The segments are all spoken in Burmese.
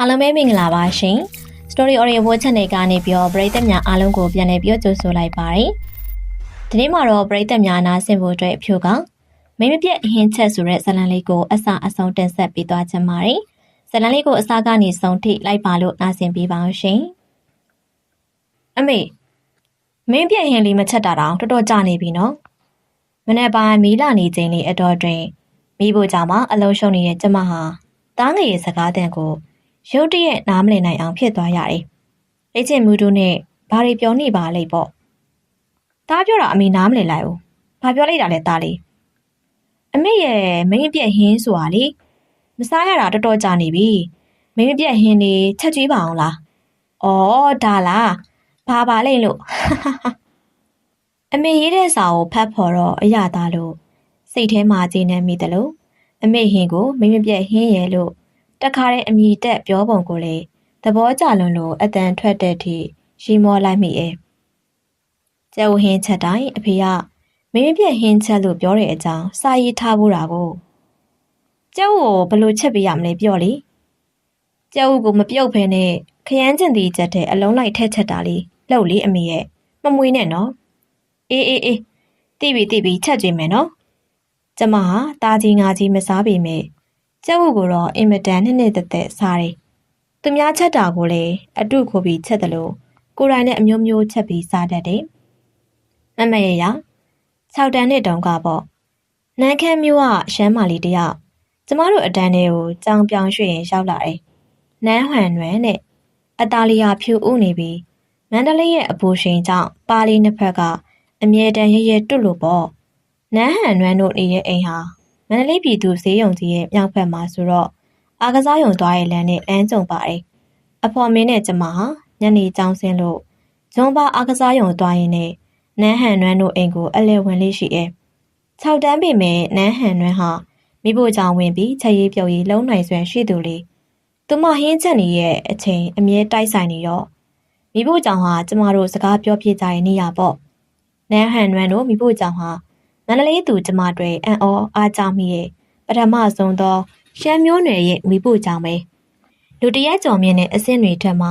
အားလုံးပဲမင်္ဂလာပါရှင် Story Audio Watch Channel ကနေပြီးတော့ပရိသတ်များအားလုံးကိုပြန်လည်ပြီးတော့ကြိုဆိုလိုက်ပါတယ်ဒီနေ့မှာတော့ပရိသတ်များနားဆင်ဖို့အတွက်အဖြိုကမိမပြက်အဟင်းချက်ဆိုတဲ့ဇာတ်လမ်းလေးကိုအစအဆုံးတင်ဆက်ပေးသွားချင်ပါတယ်ဇာတ်လမ်းလေးကိုအစကနေဆုံးထိလိုက်ပါလို့နားဆင်ပေးပါအောင်ရှင်အမေမင်းပြက်ဟင်းလေးမချက်တာတော့တော်တော်ကြာနေပြီနော်မနေ့ပိုင်းမီးလာနေချိန်လေးအတော်တွင်မိဖို့ကြောင့်မှအလုံးရှုံနေတဲ့ကျမဟာတားငယ်ရဲ့စကားတန်ကို ရုတ်တရက်နားမလည်နိုင်အောင်ဖြစ်သွားရတယ်။လေ့ကျင့်မှုတို့နဲ့ဘာတွေပြောနေပါလိမ့်ပေါ့။တားပြောတာအမေနားမလည်လိုက်ဘူး။ဘာပြောလိုက်တာလဲတားလေး။အမေရဲ့မင်းပြက်ဟင်းဆိုတာလေမစားရတာတော်တော်ကြာနေပြီ။မင်းပြက်ဟင်းနေချက်ကျွေးပါအောင်လား။အော်ဒါလား။ဘာပါလိမ့်လို့။အမေရေးတဲ့စာကိုဖတ်ဖို့တော့အရသာလို့စိတ်ထဲမှာကျေနပ်မိတယ်လို့အမေဟင်းကိုမင်းပြက်ဟင်းရဲ့လို့ တခါတည်းအမိတက်ပြောပုံကိုလေသဘောကျလွန်းလို့အတန်ထွက်တဲ့အထိရီမောလိုက်မိရဲ့ကျဲဝဟင်းချက်တိုင်းအဖေကမင်းပြက်ဟင်းချက်လို့ပြောတဲ့အကြောင်းစာရေးထားဖို့တာကိုကျဲဝကိုဘလို့ချက်ပေးရမလဲပြောလေကျဲဝကိုမပြုတ်ဖဲနဲ့ခရမ်းကျင်တီချက်တဲ့အလုံးလိုက်ထက်ချက်တာလေးလှုပ်လေအမေရဲ့မမွေးနဲ့နော်အေးအေးအေးတိပြီတိပြီချက်ကြည့်မယ်နော်ကျမဟာတာကြီးငါကြီးမစားပေမဲ့ ကျက်ဝုကိုတော့အင်မတန်နှစ်နှစ်သက်သက်စားတယ်။သူများချက်တာကိုလည်းအတုခိုပြီးချက်တယ်လို့ကိုယ်တိုင်နဲ့အမျိုးမျိုးချက်ပြီးစားတတ်တယ်။မမရရ6တန်းနှစ်တုန်းကပေါ့နန်းခမ်းမျိုးကရှမ်းမာလီတယောက်ကျမတို့အတန်းတွေကိုကြောင်ပြောင်ရွှေ့ရင်ရောက်လာတယ်။နန်းဟန်နွယ်နဲ့အတာလီယာဖြူဥနေပြီးမန္တလေးရဲ့အပူရှင်ကြောင့်ပါလီနှစ်ဖက်ကအမြဲတမ်းရရတွတ်လို့ပေါ့နန်းဟန်နွယ်တို့နေရဲ့အိမ်ဟာ မန္တလေးပြည်သူဈေးရုံကြီးရဲ့မြောက်ဘက်မှာဆိုတော့အာကစားရုံသွားရဲ့လမ်းနဲ့လမ်းကြုံပါတယ်။အဖော်မင်းနဲ့ကျမဟာညနေကြောင်းဆင်းလို့ဂျွန်ပါအာကစားရုံသွားရင်နဲ့နန်းဟန်နွမ်းတို့အိမ်ကိုအလဲဝင်လေးရှိရဲ့။၆တန်းပေမဲ့နန်းဟန်နွမ်းဟာမိဖို့ကြောင့်ဝင်ပြီးချက်ရေးပြုတ်ရေးလုံးနိုင်စွမ်းရှိသူလေး။သူမဟင်းချက်နေရဲ့အချိန်အမြဲတိုက်ဆိုင်နေတော့မိဖို့ကြောင့်ဟာကျမတို့စကားပြောပြကြတဲ့နေရာပေါ့။နန်းဟန်နွမ်းတို့မိဖို့ကြောင့်ဟာ မန္တလေးသူကျမတွေအံ့ဩအားကြောင့်မိရဲ့ပထမဆုံးသောရှမ်းမျိုးနွယ်ရဲ့မိဖို့ကြောင့်ပဲလူတရက်ကြော်မြင့်တဲ့အဆင့်တွေထက်မှ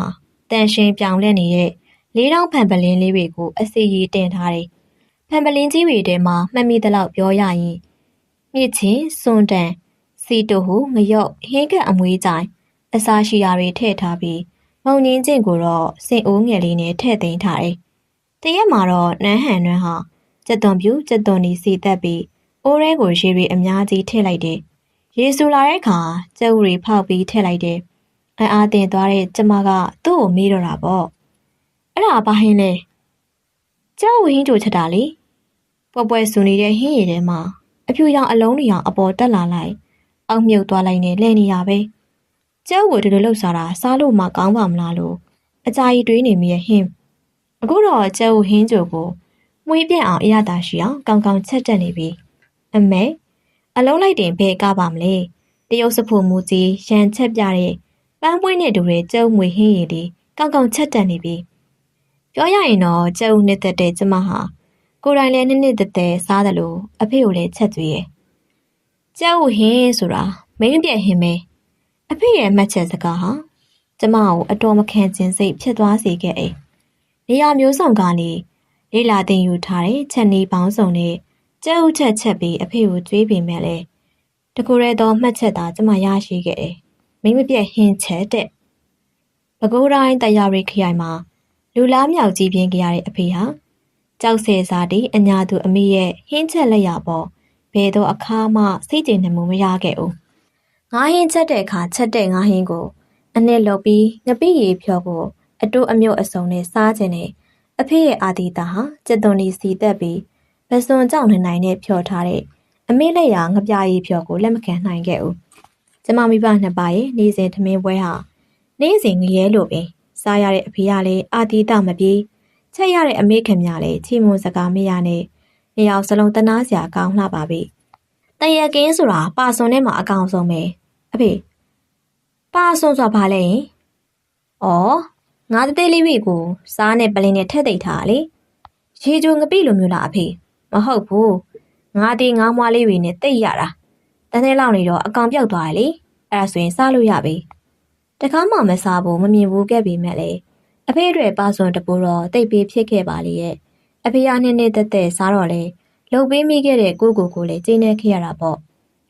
တန်ရှင်ပြောင်လဲနေတဲ့လေးတောင်ဖန်ပလင်းလေးတွေကိုအစီရီတင်ထားတယ်။ဖန်ပလင်းကြီးတွေထဲမှာမှတ်မိသလောက်ပြောရရင်မြစ်ချင်းစွန်တန်စီတိုဟုငရုတ်ဟင်းကအမွေးကြိုင်အစာရှိရာတွေထည့်ထားပြီးမုံငင်းချင်းကိုတော့စင်အိုးငယ်လေးနဲ့ထည့်သိမ်းထားတယ်။တရက်မှာတော့နန်းဟန်နွန်းဟာ ကြက်သွန်ပြူကြက်သွန်နီစီတက်ပြီးအိုးရဲကိုရေတွေအများကြီးထည့်လိုက်တယ်။ရေဆူလာတဲ့အခါကြက်ဥတွေဖောက်ပြီးထည့်လိုက်တယ်။အအားတင်သွားတဲ့ကျမကသူ့ကိုမေးတော့တာပေါ့။အဲ့ဒါဘာဟင်းလဲ။ကြောက်ဝင်းကြိုချက်တာလေ။ပွဲပွဲဆူနေတဲ့ဟင်းရည်ထဲမှာအဖြူရောင်အလုံးတွေရောင်အပေါ်တက်လာလိုက်။အောက်မြုပ်သွားလိုက်နေလဲနေရပဲ။ကြောက်ကိုဒီလိုလှုပ်ရှားတာစားလို့မှကောင်းပါမလားလို့အကြာကြီးတွေးနေမိရဲ့ဟင်း။အခုတော့ကျဲဦးဟင်းကြိုကို မွေးပြန့်အောင်အရသာရှိအောင်ကောင်းကောင်းချက်တက်နေပြီအမေအလုံးလိုက်တင်ဘယ်ကပါမလဲတရုတ်စဖို့မူကြီးရန်ချက်ပြတဲ့ပန်းပွင့်နဲ့တူတဲ့ကျုံမွေဟင်းရည်လေးကောင်းကောင်းချက်တက်နေပြီပြောရရင်တော့ကျုံနှစ်သက်တဲ့ကျမဟာကိုယ်တိုင်လည်းနှစ်နှစ်သက်သက်စားတယ်လို့အဖေကိုလည်းချက်ကြွေးရဲ့ကျုံဟင်းဆိုတာမင်းပြက်ဟင်းပဲအဖေရဲ့မှတ်ချက်စကားဟာကျမကိုအတော်မခံခြင်းစိတ်ဖြစ်သွားစေခဲ့အိမ်နေရာမျိုးစုံကနေ လေးလာတင်ယူထားတဲ့ချက်နေပေါင်းစုံနဲ့ကြက်ဥချက်ချက်ပြီးအဖေကိုကြွေးပေမဲ့လေတကူရဲတော့မှတ်ချက်သာကျမရရှိခဲ့တယ်။မိမပြက်ဟင်းချက်တဲ့။ပဲခူးတိုင်းတရားရိခရိုင်မှာလူလားမြောက်ကြီးပြင်းကြရတဲ့အဖေဟာကြောက်ဆဲစားတီအညာသူအမိရဲ့ဟင်းချက်လက်ရပေါ်ဘယ်တော့အခါမှစိတ်ကြည်နေမှုမရခဲ့ဘူး။ငါးဟင်းချက်တဲ့အခါချက်တဲ့ငါးဟင်းကိုအနဲ့လုပ်ပြီးငပိရီဖြောဖို့အတူအမြုပ်အစုံနဲ့စားခြင်းနဲ့ အဖေရဲ့အာဒီတာဟာကျက်သွန်ဒီစီတက်ပြီးဗစွန်ကြောင့်နေနိုင်တဲ့ဖြော်ထားတဲ့အမေလက်ရာငပြားရီဖြော်ကိုလက်မခံနိုင်ခဲ့ဘူး။ကျမမိဘနှစ်ပါးရဲ့နေစဉ်သမင်းပွဲဟာနေစဉ်ငရဲလိုပင်စားရတဲ့အဖေကလည်းအာဒီတာမပြေးချက်ရတဲ့အမေခင်များလည်းချီမွန်စကားမရနဲ့နေအောင်စလုံးတနာစရာကောင်းလှပါပြီ။တရကင်းဆိုတာပါစွန်ထဲမှာအကောင်ဆုံးပဲ။အဖေပါစွန်ဆိုတာဘာလဲရင်။အော် ငါးသေးလေးတွေကိုစားနဲ့ပလင်းနဲ့ထည့်သိပ်ထားလေရေချိုငပိလိုမျိုးလားအဖေမဟုတ်ဘူးငါးသေးငါးမွားလေးတွေနဲ့တိတ်ရတာတန်းသေးလောက်နေတော့အကောင်ပြောက်သွားတယ်လေအဲ့ဒါဆိုရင်စားလို့ရပြီတကားမှမစားဘူးမမြင်ဘူးခဲ့ပေမဲ့လေအဖေတွေပါစွန်တပူတော့တိတ်ပြီးဖြစ်ခဲ့ပါလေရဲ့အဖေကနှစ်နှစ်သက်သက်စားတော့လေလှုပ်ပေးမိခဲ့တဲ့ကိုကိုကိုလည်းကျင်းနေခဲ့ရတာပေါ့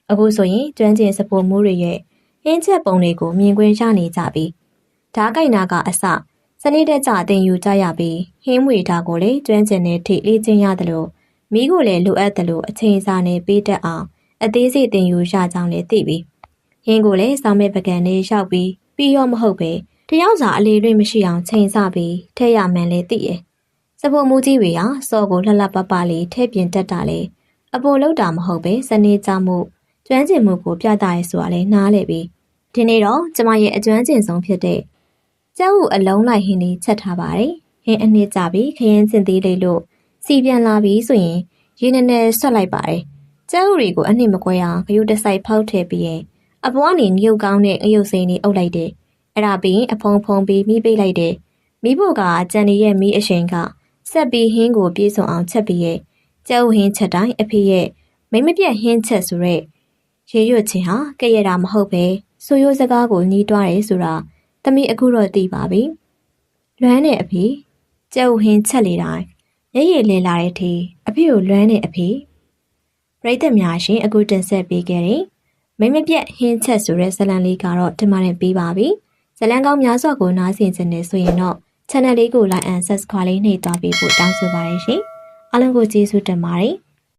အခုဆိုရင်ကျွမ်းကျင်စပိုမှုတွေရဲ့ဟင်းချက်ပုံတွေကိုမြင်ကွင်းရနေကြပြီ ဓားကိုက်နာကအစစနေတက်ကြတင်ယူကြရပြီးဟင်းမွေဓာကိုလည်းကျွမ်းကျင်တဲ့ထိလေးချင်းရတယ်လို့မိကိုလည်းလိုအပ်တယ်လို့အချိန်စာနဲ့ပေးတတ်အောင်အသေးစိတ်တင်ယူရကြောင်းလည်းသိပြီဟင်းကိုလည်းစောင်းမဲ့ပကံလေးရောက်ပြီးပြီးရောမဟုတ်ပဲတယောက်စာအလေးတွေမရှိအောင်ချိန်ဆပြီးထဲရမှန်လည်းသိရဲ့စပိုမူကြီးတွေဟာစော်ကိုလှလှပပလေးထဲပြင်တက်တာလေအပေါ်လောက်တာမဟုတ်ပဲစနေကြမှုကျွမ်းကျင်မှုကိုပြသရဲဆိုတာလည်းနားလေပြီဒီနေ့တော့ကျမရဲ့အကျွမ်းကျင်ဆုံးဖြစ်တဲ့ ကျုပ်အလုံးလိုက်ဟင်းလေးချက်ထားပါတယ်ဟင်းအနှစ်ကြပြီးခရင်စင်သေးလေးလို့စီပြန်လာပြီးဆိုရင်ရေနည်းနည်းဆွတ်လိုက်ပါတယ်ကျုပ်တွေကိုအနှစ်မကွဲအောင်ဂယုတစိုက်ဖောက်ထည့်ပြီးရင်အပွားနေညုတ်ကောင်းတဲ့ငရုတ်စိမ်းလေးအုပ်လိုက်တယ်အဲ့ဒါပြီးအဖုံဖုံပြီးမိပိတ်လိုက်တယ်မိဖို့ကကြံနေရဲ့မိအရှင်ကဆက်ပြီးဟင်းကိုပြေးစုံအောင်ချက်ပြီးရဲ့ကျုပ်ဟင်းချက်တိုင်းအဖေရဲ့မိမပြတ်ဟင်းချက်ဆိုရက်ရေရွတ်ချင်းဟာကဲ့ရတာမဟုတ်ပဲဆိုရိုးစကားကိုညီးတွားတယ်ဆိုတာ သမီးအခုတော့သိပါပြီလွမ်းတဲ့အဖေကျုပ်ဟင်းချက်လေတိုင်းရရလဲလာတဲ့အထိအဖေကိုလွမ်းတဲ့အဖေပြိတ္တများရှင်အခုတင်ဆက်ပေးခဲ့တယ်မိမပြတ်ဟင်းချက်ဆိုတဲ့ဇလံလေးကတော့ဒီမှာနဲ့ပြီးပါပြီဇလံကောင်းများစွာကိုနားဆင်ခြင်းနဲ့ဆိုရင်တော့ channel လေးကို like and subscribe လေးနှိပ်သွားပေးဖို့တောင်းဆိုပါရရှင်အားလုံးကိုကျေးဇူးတင်ပါတယ်